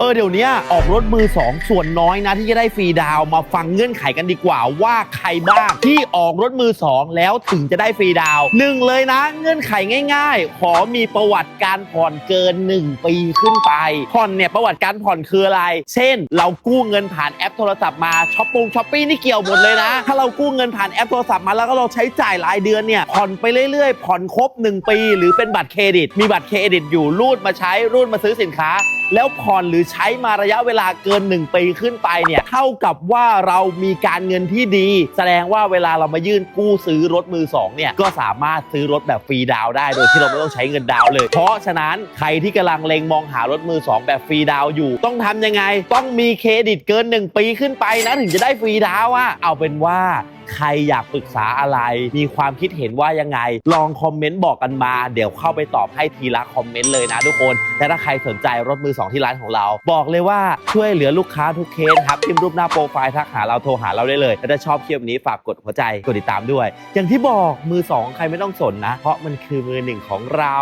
เออเดี๋ยวนี้ออกรถมือ 2 ส่วนน้อยนะที่จะได้ฟรีดาวมาฟังเงื่อนไขกันดีกว่า ว่าใครบ้างที่ออกรถมือ 2 แล้วถึงจะได้ฟรีดาวหนึ่งเลยนะ เงื่อนไขง่าย ๆ ขอมีประวัติการผ่อนเกิน 1 ปีขึ้นไปผ่อนเนี่ยประวัติการผ่อนคืออะไร เช่น เรากู้เงินผ่านแอปโทรศัพท์มาช้อปปงช้อปปี้นี่เกี่ยวหมดเลยนะ ถ้าเรากู้เงินผ่านแอปโทรศัพท์มาแล้วก็เราใช้จ่ายรายเดือนเนี่ยผ่อนไปเรื่อยๆผ่อนครบ 1 ปี หรือเป็นบัตรเครดิต มีบัตรเครดิตอยู่รูดมาใช้รูดมาซื้อสินค้า แล้วผ่อนหรือใช้มาระยะเวลาเกิน 1 ปีขึ้นไปเนี่ยเท่ากับว่าเรามีการเงินที่ดี แสดงว่าเวลาเรามายื่นกู้ซื้อรถมือ2เนี่ยก็สามารถซื้อรถแบบฟรีดาวได้ โดยที่เราไม่ต้องใช้เงินดาวเลย เพราะฉะนั้นใครที่กำลังเล็งมองหารถมือ 2 แบบฟรีดาวอยู่ ต้องทำยังไง ต้องมีเครดิตเกิน 1 ปีขึ้นไปนะถึงจะได้ฟรีดาวอะเอาเป็นว่า ใครอยากปรึกษาอะไร มีความคิดเห็นว่ายังไง ลองคอมเมนต์บอกกันมา เดี๋ยวเข้าไปตอบให้ทีละคอมเมนต์เลยนะทุกคน และถ้าใครสนใจรถมือ 2 ที่ร้านของเรา บอกเลยว่าช่วยเหลือลูกค้าทุกเคสครับพิมพ์รูปหน้าโปรไฟล์ทักหาเราโทรหาเราได้เลยและถ้าชอบคลิปนี้ฝากกดหัวใจกดติดตามด้วย อย่างที่บอกมือ 2 ใครไม่ต้องสนนะ เพราะมันคือมือหนึ่งของเรา